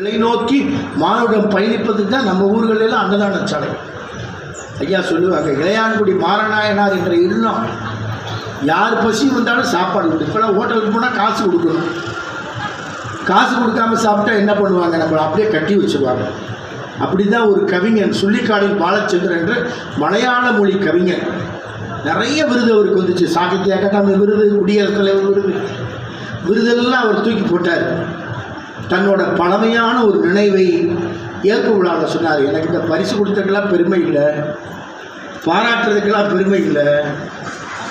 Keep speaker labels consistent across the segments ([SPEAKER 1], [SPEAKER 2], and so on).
[SPEAKER 1] நிலை நோக்கி மானுடம் பயணிப்பதுக்கு தான் நம்ம ஊர்களில் அன்னதான சாலை. ஐயா சொல்லுவாங்க இளையான்குடி மாரநாயனார் என்ற இல்லம் யார் பசி வந்தாலும் சாப்பாடு கொடுக்கும் இப்போலாம் ஹோட்டலுக்கு போனால் காசு கொடுக்கணும். காசு கொடுக்காம சாப்பிட்டா என்ன பண்ணுவாங்க? நம்மளை அப்படியே கட்டி வச்சுருவாங்க. அப்படி தான் ஒரு கவிஞன் சுள்ளிக்காடில் பாலச்சந்திரன் என்ற மலையாள மொழி கவிஞன். நிறைய விருது அவருக்கு வந்துச்சு. சாகித்ய அகாடமி விருது குடியரசுத் தலைவர் விருது. விருதெல்லாம் அவர் தூக்கி போட்டார். தன்னோட பழமையான ஒரு நினைவை ஏற்பு விழாவில் சொன்னார். எனக்கு இந்த பரிசு கொடுத்ததுக்கெல்லாம் பெருமை இல்லை. பாராட்டுறதுக்கெல்லாம் பெருமை இல்லை.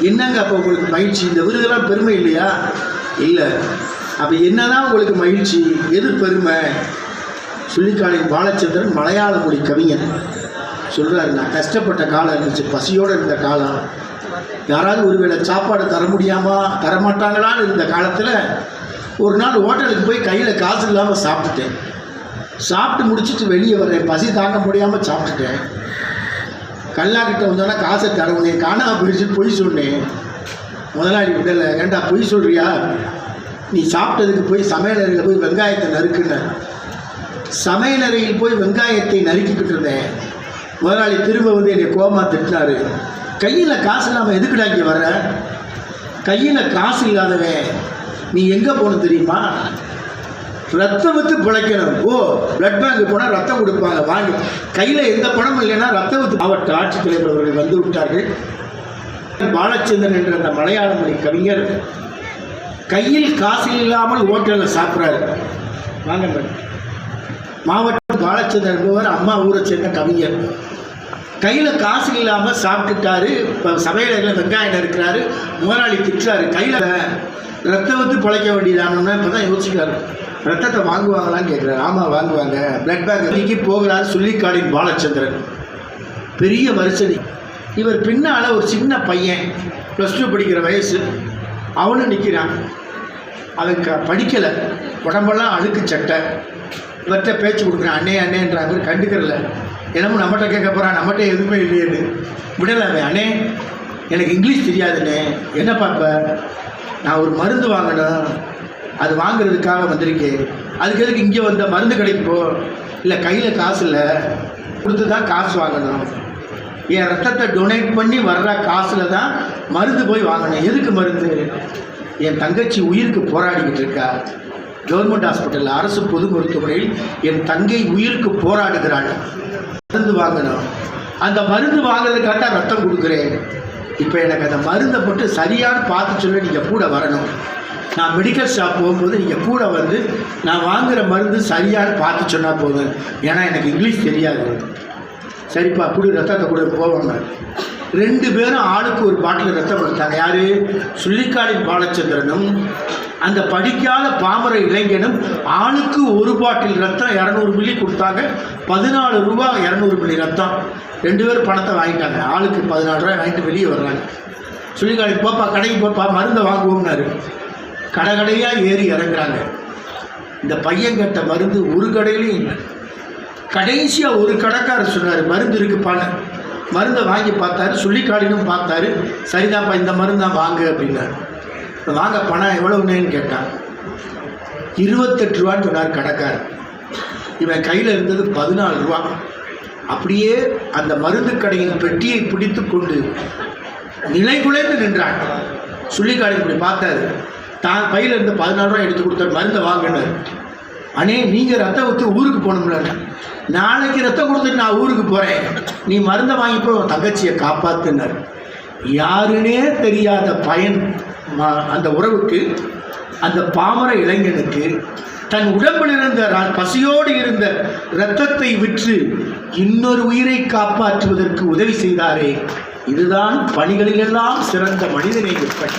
[SPEAKER 1] என்னங்க அப்போ உங்களுக்கு மகிழ்ச்சி? இந்த விருதெல்லாம் பெருமை இல்லையா? இல்லை. அப்போ என்னதான் உங்களுக்கு மகிழ்ச்சி? எது பெருமை? சுள்ளிக்காலின் பாலச்சந்திரன் மலையாள மொழி கவிஞன். சொல்கிறாரு நான் கஷ்டப்பட்ட காலம் இருந்துச்சு. பசியோடு இருந்த காலம். யாராவது ஒருவேளை சாப்பாடு தர முடியாமா? தரமாட்டாங்களான்னு இருந்த காலத்தில் ஒரு நாள் ஹோட்டலுக்கு போய் கையில் காசு இல்லாமல் சாப்பிட்டுட்டேன். சாப்பிட்டு முடிச்சுட்டு வெளியே வரேன் பசி தாங்க முடியாமல் சாப்பிட்டுட்டேன். கல்லாக்கிட்ட வந்தோன்னா காசை தரவுனே காணாம போயிடுச்சு பொய் சொன்னேன். முதலாளி விடலை ஏண்டா பொய் சொல்கிறியா நீ சாப்பிட்டதுக்கு போய் சமையலறையில் போய் வெங்காயத்தை நறுக்குன்னு சமையலறையில் போய் வெங்காயத்தை நறுக்கிக்கிட்டு இருந்தேன். முதலாளி திரும்ப வந்து என்னை கோமா திட்டினார். கையில் காசு இல்லாமல் எதுக்குடா இங்கே வர்ற? கையில் காசு இல்லாதவன். நீ எங்கே போகணும் தெரியுமா? ரத்தம் வித்து பிழைக்கணும். ஓ பிளட் பேங்க் போனால் ரத்தம் கொடுப்பாங்க. வாங்கி. கையில் எந்த பணமும் இல்லைன்னா ரத்தம் வித்து மாவட்ட ஆட்சித்தலைவர் அவர்கள் வந்து விட்டார்கள். பாலச்சந்திரன் என்ற அந்த மலையாள மொழி கவிஞர் கையில் காசு இல்லாமல் ஹோட்டலில் சாப்பிட்றாரு. வாங்க மாவட்டம் பாலச்சந்திரன் என்பவர் அம்மா ஊரை சேர்ந்த கவிஞர். கையில் காசு இல்லாமல் சாப்பிட்டுட்டாரு. இப்போ சமையல வெங்காயம் இருக்கிறாரு முதலாளி திட்டுறாரு. கையில் ரத்தம் வந்து பிழைக்க வேண்டியதானோன்னா இப்போ தான் யோசிக்கிறாரு. ரத்தத்தை வாங்குவாங்களான்னு கேட்குறாரு ஆமாம் வாங்குவாங்க. பிளட் பேங்க் இன்னைக்கு போகிறார் சுள்ளிக்காடின் பாலச்சந்திரன். பெரிய வருஷனி இவர் பின்னால் ஒரு சின்ன பையன். ப்ளஸ் டூ படிக்கிற வயசு. அவனும் நிற்கிறான் அவன் க படிக்கலை. உடம்பெல்லாம் அழுக்கு சட்டை. இவர்கிட்ட பேச்சு கொடுக்குறான். அண்ணே அண்ணேன்றாங்க. இவர் கண்டுக்கிறல. என்னமோ நம்மகிட்ட கேட்க போகிறான் நம்மகிட்ட எதுவுமே இல்லையேன்னு. விடலை அவன். அண்ணே எனக்கு இங்கிலீஷ் தெரியாதுண்ணே. என்ன பார்ப்ப நான் ஒரு மருந்து வாங்கணும் அது வாங்குறதுக்காக வந்திருக்கேன். அதுக்கு எதுக்கு இங்கே வந்த மருந்து கிடைப்போ இல்லை கையில் காசு இல்லை. கொடுத்து தான் காசு வாங்கணும். என் ரத்தத்தை டொனேட் பண்ணி வர்ற காசில் தான் மருந்து போய் வாங்கணும். எதுக்கு மருந்து? என் தங்கச்சி உயிருக்கு போராடிக்கிட்டு இருக்கா. கவர்மெண்ட் ஹாஸ்பிட்டலில் அரசு பொது மருத்துவமனையில் என் தங்கை உயிருக்கு போராடுகிறாள். மருந்து வாங்கணும். அந்த மருந்து வாங்குறதுக்காக தான் ரத்தம் கொடுக்குறேன். இப்போ எனக்கு அந்த மருந்தை போட்டு சரியான பார்த்து சொல்ல நீங்கள் கூட வரணும். நான் மெடிக்கல் ஷாப் போகும்போது நீங்கள் கூட வந்து நான் வாங்குகிற மருந்து சரியான பார்த்து சொன்னால் போதும். ஏன்னா எனக்கு இங்கிலீஷ் தெரியாது. சரிப்பா குடி ரத்தத்தை கூட போவாங்க ரெண்டு பேரும் ஆளுக்கு ஒரு பாட்டில் ரத்தம் கொடுத்தாங்க. யார்? சுள்ளிக்காலின் பாலச்சந்திரனும் அந்த படிக்காத பாமர இளைஞனும் ஆளுக்கு ஒரு பாட்டில் ரத்தம் இரநூறு மில்லி கொடுத்தாங்க. பதினாலு ரூபா இரநூறு மில்லி ரத்தம். ரெண்டு பேரும் பணத்தை வாங்கிட்டாங்க. ஆளுக்கு பதினாலு ரூபாய் வாங்கிட்டு வெளியே வர்றாங்க. சுள்ளிக்காடி போப்பா கடைக்கு போப்பா மருந்தை வாங்குவோம்னாரு. கடை கடையாக ஏறி இறங்குறாங்க. இந்த பையன் கட்ட மருந்து ஒரு கடையிலையும் இல்லை. கடைசியாக ஒரு கடைக்காரர் சொன்னார் மருந்து இருக்குப்பான்னு. மருந்தை வாங்கி பார்த்தாரு சொல்லிக்காடினும் பார்த்தாரு. சரிதாப்பா இந்த மருந்து தான் வாங்கு அப்படின்னாரு. வாங்க பணம் எவ்வளவுன்னு கேட்டான் இருபத்தெட்டு ரூபான்னு சொன்னார் கடைக்காரர். இவன் கையில் இருந்தது பதினாலு ரூபா. அப்படியே அந்த மருந்து கடையின் பெட்டியை பிடித்து கொண்டு நிலைகுலைந்து நின்றான். சுள்ளிக்காடி இப்படி பார்த்தாரு. தான் கையில் இருந்த பதினாறு ரூபாய் எடுத்து கொடுத்தாரு. மருந்தை வாங்கினார். அண்ணே நீங்கள் ரத்தம் ஊற்றி ஊருக்கு போகணும்ல. நாளைக்கு ரத்தம் கொடுத்துட்டு நான் ஊருக்கு போகிறேன் நீ மருந்தை வாங்கி போய் உன் தங்கச்சியை காப்பாத்துனார். யாருனே தெரியாத பயன் அந்த உறவுக்கு அந்த பாமர இளைஞனுக்கு தன் உடம்பில் இருந்த பசியோடு இருந்த இரத்தத்தை விற்று இன்னொரு உயிரை காப்பாற்றுவதற்கு உதவி செய்தாரே. இதுதான் பணிகளிலெல்லாம் சிறந்த மனிதனை விற்பனை.